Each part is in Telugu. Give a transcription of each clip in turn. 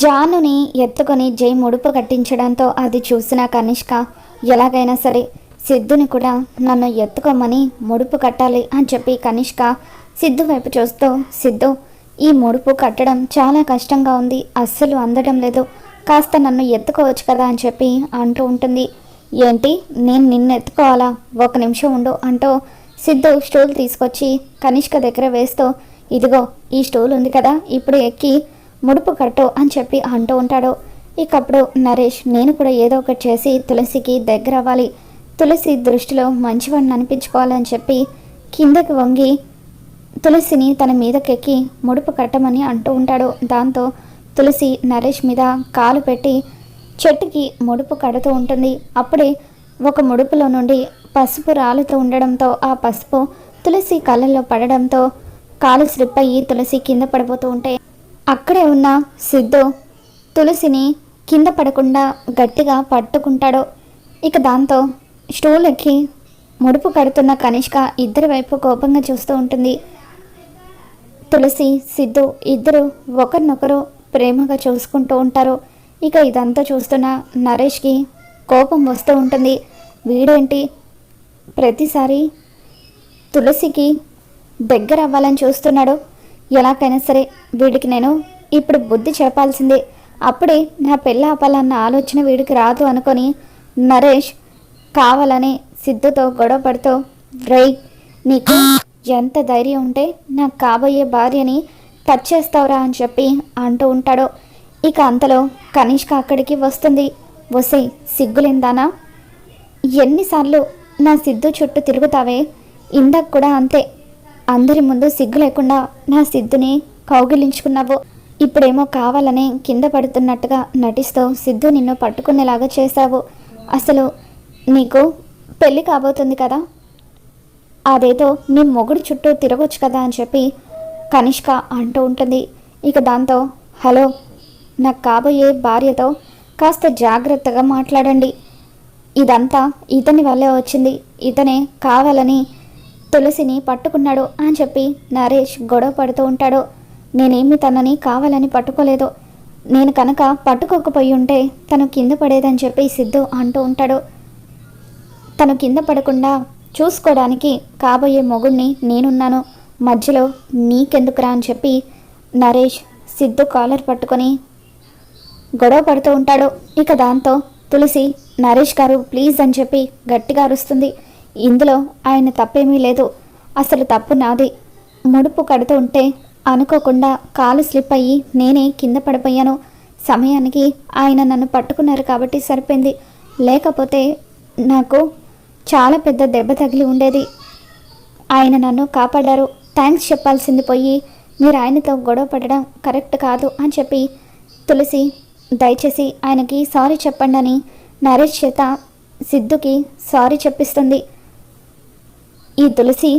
జానుని ఎత్తుకొని జై ముడుపు కట్టించడంతో అది చూసిన కనిష్క ఎలాగైనా సరే సిద్ధుని కూడా నన్ను ఎత్తుకోమని ముడుపు కట్టాలి అని చెప్పి కనిష్క సిద్ధు వైపు చూస్తూ సిద్ధు ఈ ముడుపు కట్టడం చాలా కష్టంగా ఉంది అస్సలు అందడం లేదు. కాస్త నన్ను ఎత్తుకోవచ్చు కదా అని చెప్పి అంటూ ఉంటుంది. ఏంటి? నేను నిన్ను ఎత్తుకోవాలా? ఒక నిమిషం ఉండు అంటూ సిద్ధు స్టూల్ తీసుకొచ్చి కనిష్క దగ్గర వేస్తూ ఇదిగో ఈ స్టూల్ ఉంది కదా ఇప్పుడు ఎక్కి ముడుపు కట్టు అని చెప్పి అంటూ ఉంటాడు. ఇకప్పుడు నరేష్ నేను కూడా ఏదో ఒకటి చేసి తులసికి దగ్గర అవ్వాలి. తులసి దృష్టిలో మంచివాడిని అనిపించుకోవాలని చెప్పి కిందకి వంగి తులసిని తన మీదకెక్కి ముడుపు కట్టమని అంటూ ఉంటాడు. దాంతో తులసి నరేష్ మీద కాలు పెట్టి చెట్టుకి ముడుపు కడుతూ ఉంటుంది. అప్పుడే ఒక ముడుపులో నుండి పసుపు రాలుతూ ఉండడంతో ఆ పసుపు తులసి కళ్ళల్లో పడడంతో కాలు స్లిప్ అయ్యి తులసి కింద పడిపోతూ ఉంటే అక్కడే ఉన్న సిద్ధు తులసిని కింద పడకుండా గట్టిగా పట్టుకుంటాడు. ఇక దాంతో స్టూల్ ఎక్కి ముడుపు కడుతున్న కనిష్క ఇద్దరి వైపు కోపంగా చూస్తూ ఉంటుంది. తులసి సిద్ధు ఇద్దరు ఒకరినొకరు ప్రేమగా చూసుకుంటూ ఉంటారు. ఇక ఇదంతా చూస్తున్న నరేష్కి కోపం వస్తూ ఉంటుంది. వీడేంటి? ప్రతిసారి తులసికి దగ్గర అవ్వాలని చూస్తున్నాడు. ఎలాగైనా సరే వీడికి నేను ఇప్పుడు బుద్ధి చెప్పాల్సిందే. అప్పుడే నా పెళ్ళి ఆపాలన్న ఆలోచన వీడికి రాదు అనుకొని నరేష్ కావాలని సిద్ధుతో గొడవ పడుతూ రై నీకు ఎంత ధైర్యం ఉంటే నాకు కాబోయే భార్యని టచ్ చేస్తావురా అని చెప్పి అంటూ ఉంటాడు. ఇక అంతలో కనిష్క అక్కడికి వస్తుంది. వసే సిగ్గులేందానా? ఎన్నిసార్లు నా సిద్ధు చుట్టూ తిరుగుతావే? ఇందాక కూడా అంతే. అందరి ముందు సిగ్గు లేకుండా నా సిద్ధుని కౌగిలించుకున్నావు. ఇప్పుడేమో కావాలని కింద పడుతున్నట్టుగా నటిస్తూ సిద్ధు నిన్ను పట్టుకునేలాగా చేశావు. అసలు నీకు పెళ్ళి కాబోతుంది కదా? అదేదో నీ మొగుడు చుట్టూ తిరగొచ్చు కదా అని చెప్పి కనిష్క అంటూ ఉంటుంది. ఇక దాంతో హలో నాకు కాబోయే భార్యతో కాస్త జాగ్రత్తగా మాట్లాడండి. ఇదంతా ఇతని వల్లే వచ్చింది. ఇతనే కావాలని తులసిని పట్టుకున్నాడు అని చెప్పి నరేష్ గొడవ పడుతూ ఉంటాడు. నేనేమి తనని కావాలని పట్టుకోలేదు. నేను కనుక పట్టుకోకపోయి ఉంటే తను కింద పడేదని చెప్పి సిద్ధు అంటూ ఉంటాడు. తను కింద పడకుండా చూసుకోవడానికి కాబోయే మొగుడిని నేనున్నాను. మధ్యలో నీకెందుకురా అని చెప్పి నరేష్ సిద్ధు కాలర్ పట్టుకొని గొడవ పడుతూ ఉంటాడు. ఇక దాంతో తులసి నరేష్ గారు ప్లీజ్ అని చెప్పి గట్టిగా అరుస్తుంది. ఇందులో ఆయన తప్పేమీ లేదు. అసలు తప్పు నాది. ముడుపు కడుతూ ఉంటే అనుకోకుండా కాలు స్లిప్ అయ్యి నేనే కింద పడిపోయాను. సమయానికి ఆయన నన్ను పట్టుకున్నారు కాబట్టి సరిపోయింది. లేకపోతే నాకు చాలా పెద్ద దెబ్బ తగిలి ఉండేది. ఆయన నన్ను కాపాడారు. థ్యాంక్స్ చెప్పాల్సింది పోయి మీరు ఆయనతో గొడవ పడడం కరెక్ట్ కాదు అని చెప్పి తులసి దయచేసి ఆయనకి సారీ చెప్పండి అని నరేష్ చేత సిద్ధుకి సారీ చెప్పిస్తుంది. ఈ తులసి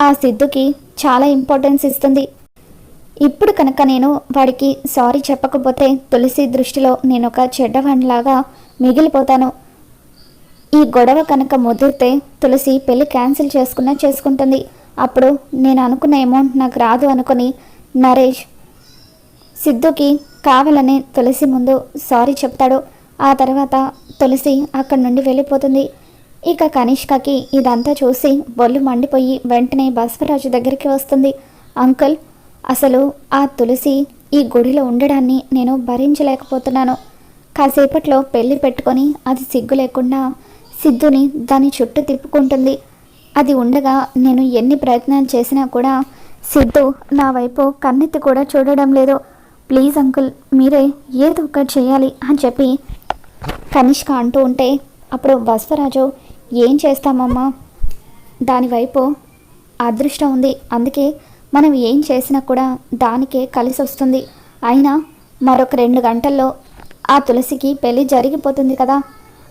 ఆ సిద్ధుకి చాలా ఇంపార్టెన్స్ ఇస్తుంది. ఇప్పుడు కనుక నేను వాడికి సారీ చెప్పకపోతే తులసి దృష్టిలో నేను ఒక చెడ్డవాణిలాగా మిగిలిపోతాను. ఈ గొడవ కనుక ముదిరితే తులసి పెళ్ళి క్యాన్సిల్ చేసుకున్నా చేసుకుంటుంది. అప్పుడు నేను అనుకున్న అమౌంట్ నాకు రాదు అనుకుని నరేష్ సిద్ధుకి కావాలని తులసి ముందు సారీ చెప్తాడు. ఆ తర్వాత తులసి అక్కడి నుండి వెళ్ళిపోతుంది. ఇక కనిష్కకి ఇదంతా చూసి బొల్లు మండిపోయి వెంటనే బసవరాజు దగ్గరికి వస్తుంది. అంకుల్ అసలు ఆ తులసి ఈ గుడిలో ఉండడాన్ని నేను భరించలేకపోతున్నాను. కాసేపట్లో పెళ్ళి పెట్టుకొని అది సిగ్గు లేకుండా సిద్ధుని దాని చుట్టూ తిప్పుకుంటుంది. అది ఉండగా నేను ఎన్ని ప్రయత్నాలు చేసినా కూడా సిద్ధు నా వైపు కన్నెత్తి కూడా చూడడం లేదు. ప్లీజ్ అంకుల్ మీరే ఏదో ఒకటి చేయాలి అని చెప్పి కనిష్క అంటూ ఉంటే అప్పుడు బస్వరాజు ఏం చేస్తామమ్మా? దానివైపు అదృష్టం ఉంది. అందుకే మనం ఏం చేసినా కూడా దానికే కలిసి వస్తుంది. అయినా మరొక రెండు గంటల్లో ఆ తులసికి పెళ్ళి జరిగిపోతుంది కదా.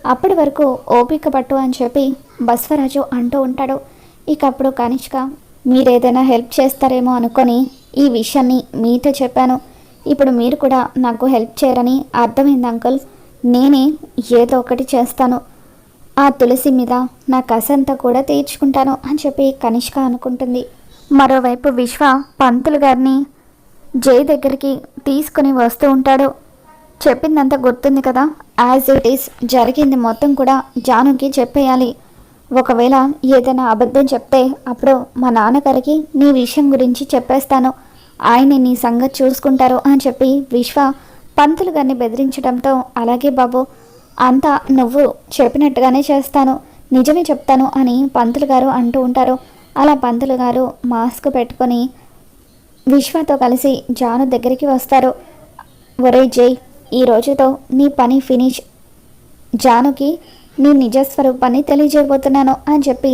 అప్పటి వరకు ఓపిక పట్టు అని చెప్పి బస్వరాజు అంటూ ఉంటాడు. ఇక అప్పుడు కనిష్క మీరేదైనా హెల్ప్ చేస్తారేమో అనుకొని ఈ విషయాన్ని మీతో చెప్పాను. ఇప్పుడు మీరు కూడా నాకు హెల్ప్ చేయరని అర్థమైంది అంకుల్. నేనే ఏదో ఒకటి చేస్తాను. ఆ తులసి మీద నా కసంతా కూడా తీర్చుకుంటాను అని చెప్పి కనిష్క అనుకుంటుంది. మరోవైపు విశ్వ పంతులు గారిని జై దగ్గరికి తీసుకుని వస్తూ ఉంటాడు. చెప్పిందంతా గుర్తుంది కదా? యాజ్ ఇట్ ఈస్ జరిగింది మొత్తం కూడా జానుకి చెప్పేయాలి. ఒకవేళ ఏదైనా అబద్ధం చెప్తే అప్పుడు మా నాన్నగారికి నీ విషయం గురించి చెప్పేస్తాను. ఆయన నీ సంగతి చూసుకుంటారు అని చెప్పి విశ్వ పంతులు గారిని బెదిరించడంతో అలాగే బాబు అంతా నువ్వు చెప్పినట్టుగానే చేస్తాను. నిజమే చెప్తాను అని పంతులు గారు అంటూ ఉంటారు. అలా పంతులు గారు మాస్క్ పెట్టుకొని విశ్వతో కలిసి జాను దగ్గరికి వస్తారు. ఒరే జై ఈ రోజుతో నీ పని ఫినిష్. జానుకి నీ నిజస్వరూపాన్ని తెలియజేయబోతున్నాను అని చెప్పి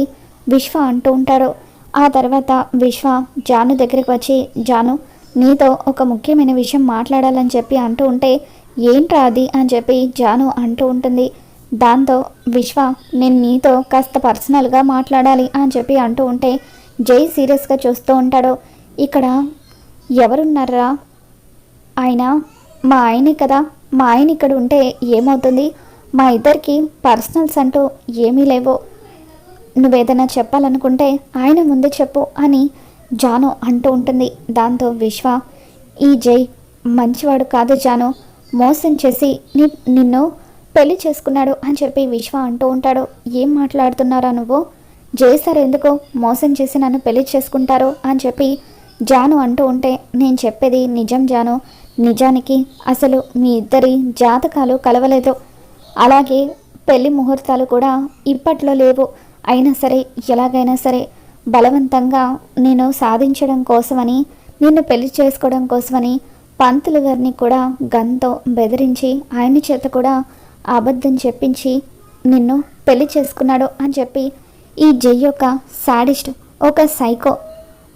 విశ్వ అంటూ ఉంటారు. ఆ తర్వాత విశ్వ జాను దగ్గరికి వచ్చి జాను నీతో ఒక ముఖ్యమైన విషయం మాట్లాడాలని చెప్పి అంటూ ఉంటే ఏంట్రా అది అని చెప్పి జాను అంటూ ఉంటుంది. దాంతో విశ్వ నేను నీతో కాస్త పర్సనల్గా మాట్లాడాలి అని చెప్పి అంటూ ఉంటే జై సీరియస్గా చూస్తూ ఉంటాడు. ఇక్కడ ఎవరున్నారా? ఆయన మా ఆయనే కదా. మా ఆయన ఇక్కడ ఉంటే ఏమవుతుంది? మా ఇద్దరికి పర్సనల్స్ అంటూ ఏమీ లేవు. నువ్వేదైనా చెప్పాలనుకుంటే ఆయన ముందే చెప్పు అని జాను అంటూ ఉంటుంది. దాంతో విశ్వ ఈ జై మంచివాడు కాదు జాను. మోసం చేసి నీ నిన్ను పెళ్ళి చేసుకున్నాడు అని చెప్పి విశ్వ అంటూ ఉంటాడు. ఏం మాట్లాడుతున్నారా నువ్వు? జయసార్ ఎందుకు మోసం చేసి నన్ను పెళ్ళి చేసుకుంటారు అని చెప్పి జాను అంటూ ఉంటే నేను చెప్పేది నిజం జాను. నిజానికి అసలు మీ ఇద్దరి జాతకాలు కలవలేదు. అలాగే పెళ్ళి ముహూర్తాలు కూడా ఇప్పట్లో లేవు. అయినా సరే ఎలాగైనా సరే బలవంతంగా నేను సాధించడం కోసమని నిన్ను పెళ్ళి చేసుకోవడం కోసమని పంతులు గారిని కూడా గన్తో బెదిరించి ఆయన చేత కూడా అబద్ధం చెప్పించి నిన్ను పెళ్ళి చేసుకున్నాడు అని చెప్పి ఈ జై యొక్క సాడిస్ట్ ఒక సైకో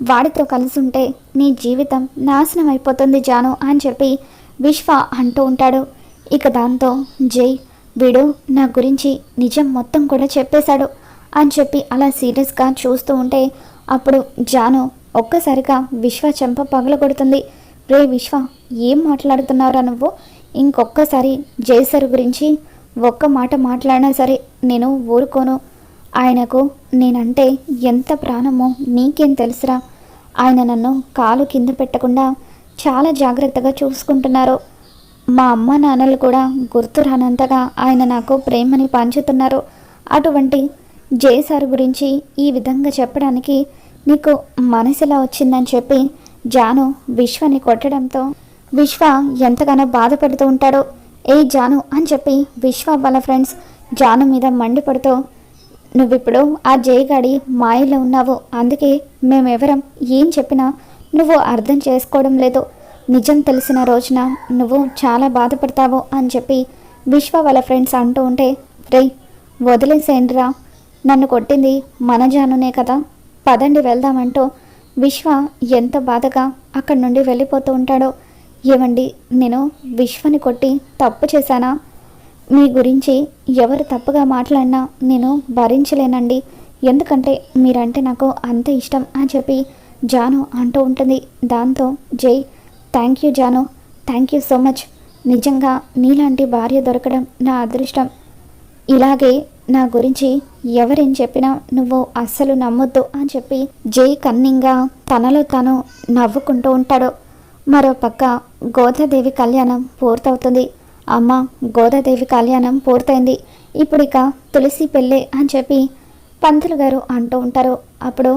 వాడితో కలిసి ఉంటే నీ జీవితం నాశనం అయిపోతుంది జాను అని చెప్పి విశ్వ అంటూ ఉంటాడు. ఇక దాంతో జై వీడు నా గురించి నిజం మొత్తం కూడా చెప్పేశాడు అని చెప్పి అలా సీరియస్గా చూస్తూ ఉంటే అప్పుడు జాను ఒక్కసారిగా విశ్వ చెంప పగలగొడుతుంది. రే విశ్వ ఏం మాట్లాడుతున్నారా నువ్వు? ఇంకొక్కసారి జైసర్ గురించి ఒక్క మాట మాట్లాడినా సరే నేను ఊరుకోను. ఆయనకు నేనంటే ఎంత ప్రాణమో నీకేం తెలుసురా? ఆయన నన్ను కాలు కింద పెట్టకుండా చాలా జాగ్రత్తగా చూసుకుంటున్నారు. మా అమ్మ నాన్నలు కూడా గుర్తు రానంతగా ఆయన నాకు ప్రేమని పంచుతున్నారు. అటువంటి జే సార్ గురించి ఈ విధంగా చెప్పడానికి నీకు మనసులా వచ్చిందని చెప్పి జాను విశ్వని కొట్టడంతో విశ్వ ఎంతగానో బాధపడుతూ ఉంటాడో ఏ జాను? అని చెప్పి విశ్వ వాళ్ళ ఫ్రెండ్స్ జాను మీద మండిపడుతూ నువ్విప్పుడు ఆ జయగాడి మాయలో ఉన్నావు. అందుకే మేమెవరం? ఏం చెప్పినా నువ్వు అర్థం చేసుకోవడం లేదు. నిజం తెలిసిన రోజున నువ్వు చాలా బాధపడతావు అని చెప్పి విశ్వ వాళ్ళ ఫ్రెండ్స్ అంటూ ఉంటే రే వదిలేసేయండిరా. నన్ను కొట్టింది మన జానునే కదా. పదండి వెళ్దామంటూ విశ్వ ఎంత బాధగా అక్కడి నుండి వెళ్ళిపోతూ ఉంటాడో. ఏమండి నేను విశ్వని కొట్టి తప్పు చేశానా? మీ గురించి ఎవరు తప్పుగా మాట్లాడినా నేను భరించలేనండి. ఎందుకంటే మీరంటే నాకు అంత ఇష్టం అని చెప్పి జాను అంటూ ఉంటుంది. దాంతో జై thank you Janu. Thank you so much నిజంగా నీలాంటి భార్య దొరకడం నా అదృష్టం. ఇలాగే నా గురించి ఎవరేం చెప్పినా నువ్వు అస్సలు నమ్మొద్దు అని చెప్పి జై కన్నింగా తనలో తాను నవ్వుకుంటూ ఉంటాడు. మరో పక్క గోదాదేవి కళ్యాణం పూర్తవుతుంది. అమ్మ గోదాదేవి కళ్యాణం పూర్తయింది. ఇప్పుడు ఇక తులసి పెళ్ళే అని చెప్పి పంతులు గారు అంటూ ఉంటారు. అప్పుడు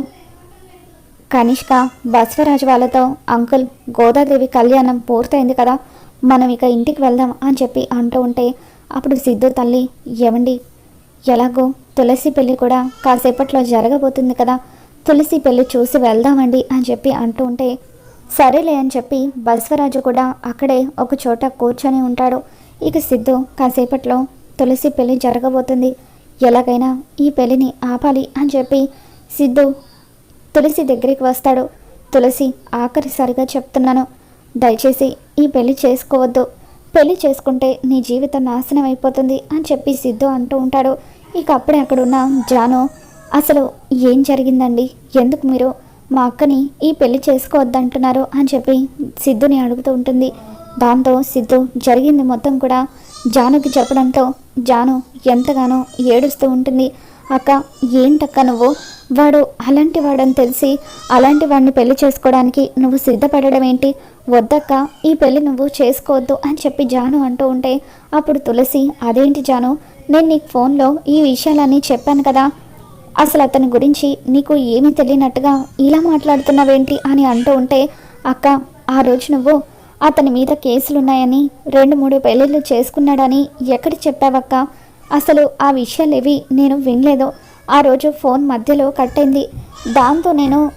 కనిష్క బసవరాజు వాళ్ళతో అంకుల్ గోదాదేవి కళ్యాణం పూర్తయింది కదా మనం ఇక ఇంటికి వెళ్దాం అని చెప్పి అంటూ ఉంటే అప్పుడు సిద్ధు తల్లి ఏమండి ఎలాగో తులసి పెళ్ళి కూడా కాసేపట్లో జరగబోతుంది కదా. తులసి పెళ్ళి చూసి వెళ్దామండి అని చెప్పి అంటూ ఉంటే సరేలే అని చెప్పి బసవరాజు కూడా అక్కడే ఒక చోట కూర్చొని ఉంటాడు. ఇక సిద్ధు కాసేపట్లో తులసి పెళ్ళి జరగబోతుంది. ఎలాగైనా ఈ పెళ్ళిని ఆపాలి అని చెప్పి సిద్ధు తులసి దగ్గరికి వస్తాడు. తులసి ఆఖరిసారిగా చెప్తున్నాను దయచేసి ఈ పెళ్ళి చేసుకోవద్దు. పెళ్ళి చేసుకుంటే నీ జీవితం నాశనం అయిపోతుంది అని చెప్పి సిద్ధు అంటూ ఉంటాడు. ఇక అప్పుడే అక్కడున్న జాను అసలు ఏం జరిగిందండి? ఎందుకు మీరు మా అక్కని ఈ పెళ్ళి చేసుకోవద్దంటున్నారు? అని చెప్పి సిద్ధుని అడుగుతూ ఉంటుంది. దాంతో సిద్ధు జరిగింది మొత్తం కూడా జానుకి చెప్పడంతో జాను ఎంతగానో ఏడుస్తూ ఉంటుంది. అక్క ఏంటక్క నువ్వు? వాడు అలాంటి వాడని తెలిసి అలాంటి వాడిని పెళ్ళి చేసుకోవడానికి నువ్వు సిద్ధపడడం ఏంటి? వద్దక్క ఈ పెళ్ళి నువ్వు చేసుకోవద్దు అని చెప్పి జాను అంటూ ఉంటే అప్పుడు తులసి అదేంటి జాను? నేను నీకు ఫోన్లో ఈ విషయాలన్నీ చెప్పాను కదా. అసలు అతని గురించి నీకు ఏమీ తెలియనట్టుగా ఇలా మాట్లాడుతున్నావేంటి అని అంటూ ఉంటే అక్క ఆ రోజు నువ్వు అతని మీద కేసులున్నాయని రెండు మూడు పెళ్ళిళ్ళు చేసుకున్నాడని ఎక్కడ చెప్పావక్క? అసలు ఆ విషయాలు ఏవి నేను వినలేదు. ఆ రోజు ఫోన్ మధ్యలో కట్ అయింది దాంతో నేను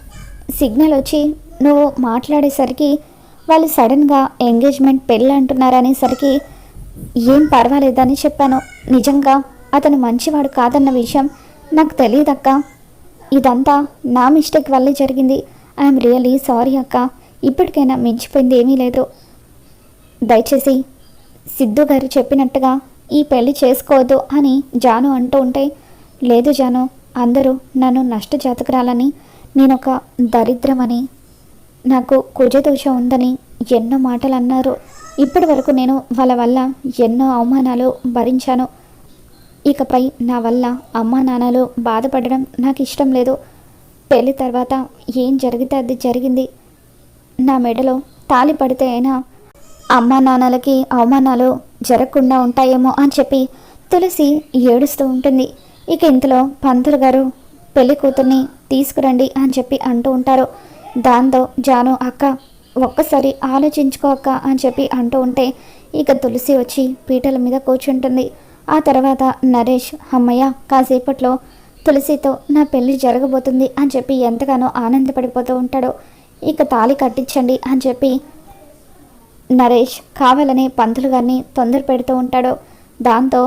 సిగ్నల్ వచ్చి నువ్వు మాట్లాడేసరికి వాళ్ళు సడన్గా ఎంగేజ్మెంట్ పెళ్ళి అంటున్నారనేసరికి ఏం పర్వాలేదని చెప్పాను. నిజంగా అతను మంచివాడు కాదన్న విషయం నాకు తెలియదక్క. ఇదంతా నా మిస్టేక్ వల్లే జరిగింది. ఐఎమ్ రియలీ సారీ అక్క. ఇప్పటికైనా మించిపోయింది ఏమీ లేదు. దయచేసి సిద్ధు గారు చెప్పినట్టుగా ఈ పెళ్ళి చేసుకోవద్దు అని జాను అంటూ ఉంటే లేదు జాను అందరూ నన్ను నష్టజాతకురాలని నేనొక దరిద్రమని నాకు కుజదోషం ఉందని ఎన్నో మాటలు అన్నారు. ఇప్పటి వరకు నేను వాళ్ళ వల్ల ఎన్నో అవమానాలు భరించాను. ఇకపై నా వల్ల అమ్మా నాన్నలు బాధపడడం నాకు ఇష్టం లేదు. పెళ్ళి తర్వాత ఏం జరిగితే అది జరిగింది. నా మెడలో తాలి పడితే అయినా అమ్మా నాన్నలకి అవమానాలు జరగకుండా ఉంటాయేమో అని చెప్పి తులసి ఏడుస్తూ ఉంటుంది. ఇక ఇంతలో పంతులు గారు పెళ్ళి కూతుర్ని తీసుకురండి అని చెప్పి అంటూ ఉంటారు. దాంతో జాను అక్క ఒక్కసారి ఆలోచించుకో అక్క అని చెప్పి అంటూ ఉంటే ఇక తులసి వచ్చి పీటల మీద కూర్చుంటుంది. ఆ తర్వాత నరేష్ అమ్మయ్య కాసేపట్లో తులసితో నా పెళ్ళి జరగబోతుంది అని చెప్పి ఎంతగానో ఆనందపడిపోతూ ఉంటాడు. ఇక తాళి కట్టించండి అని చెప్పి నరేష్ కావాలనే పంతులు గారిని తొందర పెడుతూ ఉంటాడు. దాంతో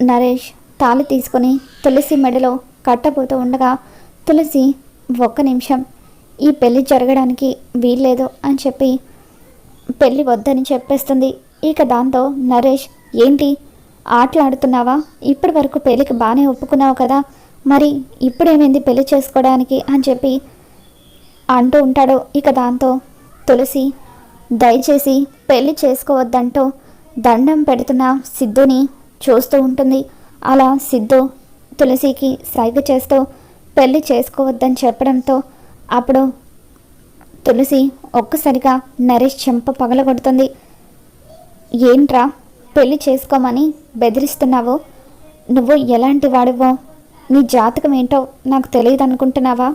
నరేష్ తాళి తీసుకొని తులసి మెడలో కట్టబోతూ ఉండగా తులసి ఒక్క నిమిషం ఈ పెళ్ళి జరగడానికి వీల్లేదు అని చెప్పి పెళ్ళి వద్దని చెప్పేస్తుంది. ఇక దాంతో నరేష్ ఏంటి? ఆటలాడుతున్నావా? ఇప్పటి వరకు పెళ్ళికి బాగానే ఒప్పుకున్నావు కదా. మరి ఇప్పుడేమైంది పెళ్ళి చేసుకోవడానికి? అని చెప్పి అంటూ ఉంటాడు. ఇక దాంతో తులసి దయచేసి పెళ్ళి చేసుకోవద్దంటూ దండం పెడుతున్న సిద్ధుని చూస్తూ ఉంటుంది. అలా సిద్ధు తులసికి సైగ చేస్తూ పెళ్ళి చేసుకోవద్దని చెప్పడంతో అప్పుడు తులసి ఒక్కసారిగా నరేష్ చెంప పగలగొడుతుంది. ఏంట్రా? పెళ్ళి చేసుకోమని బెదిరిస్తున్నావు? నువ్వు ఎలాంటి వాడివో? నీ జాతకం ఏంటో నాకు తెలియదు అనుకుంటున్నావా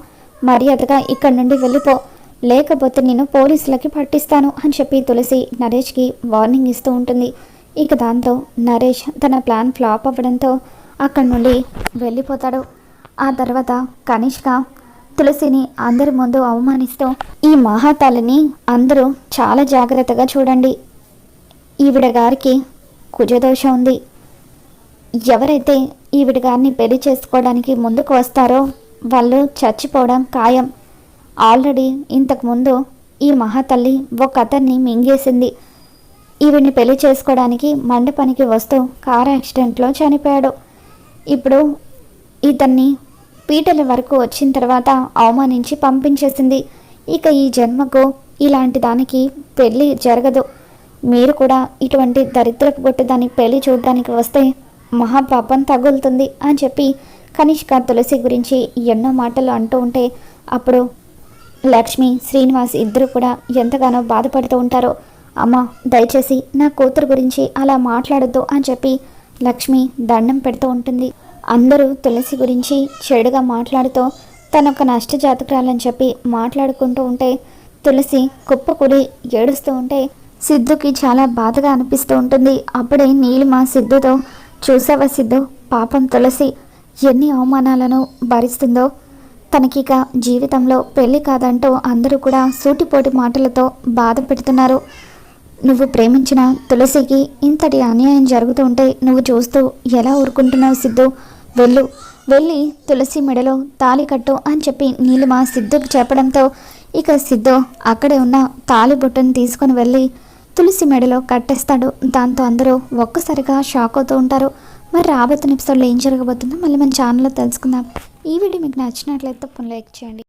మర్యాదగా ఇక్కడి నుండి వెళ్ళిపో. లేకపోతే నేను పోలీసులకి పట్టిస్తాను అని చెప్పి తులసి నరేష్కి వార్నింగ్ ఇస్తూ ఉంటుంది. ఇక దాంతో నరేష్ తన ప్లాన్ ఫ్లాప్ అవ్వడంతో అక్కడి నుండి వెళ్ళిపోతాడు. ఆ తర్వాత కనిష్క తులసిని అందరి ముందు అవమానిస్తూ. ఈ మహాతాలిని అందరూ చాలా జాగ్రత్తగా చూడండి. ఈవిడ గారికి కుజదోషం ఉంది. ఎవరైతే ఈవిడ గారిని పెళ్ళి చేసుకోవడానికి ముందుకు వస్తారో వాళ్ళు చచ్చిపోవడం ఖాయం. ఆల్రెడీ ఇంతకుముందు ఈ మహాతల్లి ఒక అతన్ని మింగేసింది. ఈవిడ్ని పెళ్ళి చేసుకోవడానికి మండపానికి వస్తూ కార్ యాక్సిడెంట్లో చనిపోయాడు. ఇప్పుడు ఇతన్ని పీటల వరకు వచ్చిన తర్వాత అవమానించి పంపించేసింది. ఇక ఈ జన్మకు ఇలాంటి దానికి పెళ్ళి జరగదు. మీరు కూడా ఇటువంటి దరిద్రపు గొట్టి దాన్ని పెళ్ళి చూడడానికి వస్తే మహాపాపం తగులుతుంది అని చెప్పి కనిష్క తులసి గురించి ఎన్నో మాటలు అంటూ ఉంటే అప్పుడు లక్ష్మి శ్రీనివాస్ ఇద్దరు కూడా ఎంతగానో బాధపడుతూ ఉంటారో. అమ్మ దయచేసి నా కూతురు గురించి అలా మాట్లాడొద్దు అని చెప్పి లక్ష్మి దండం పెడుతూ ఉంటుంది. అందరూ తులసి గురించి చెడుగా మాట్లాడుతూ తనొక నష్టజాతకురాలని చెప్పి మాట్లాడుకుంటూ ఉంటే తులసి కుప్పకూలి ఏడుస్తూ ఉంటే సిద్ధుకి చాలా బాధగా అనిపిస్తూ ఉంటుంది. అప్పుడే నీలిమ సిద్ధుతో చూసావా సిద్ధు పాపం తులసి ఎన్ని అవమానాలను భరిస్తుందో. తనకిక జీవితంలో పెళ్ళి కాదంటూ అందరూ కూడా సూటిపోటి మాటలతో బాధ పెడుతున్నారు. నువ్వు ప్రేమించిన తులసికి ఇంతటి అన్యాయం జరుగుతూ ఉంటే నువ్వు చూస్తూ ఎలా ఊరుకుంటున్నావు సిద్ధు? వెళ్ళు. వెళ్ళి తులసి మెడలో తాళి కట్టు అని చెప్పి నీలిమ సిద్ధుకు చెప్పడంతో ఇక సిద్ధు అక్కడే ఉన్న తాళి బుట్టను తీసుకొని వెళ్ళి తులసి మెడలో కట్టేస్తాడు. దాంతో అందరూ ఒక్కసారిగా షాక్ అవుతూ ఉంటారు. మరి రాబోతున్న ఎపిసోడ్లో ఏం జరగబోతుందో మళ్ళీ మన ఛానల్లో తెలుసుకుందాం. ఈ వీడియో మీకు నచ్చినట్లయితే తప్పని లైక్ చేయండి.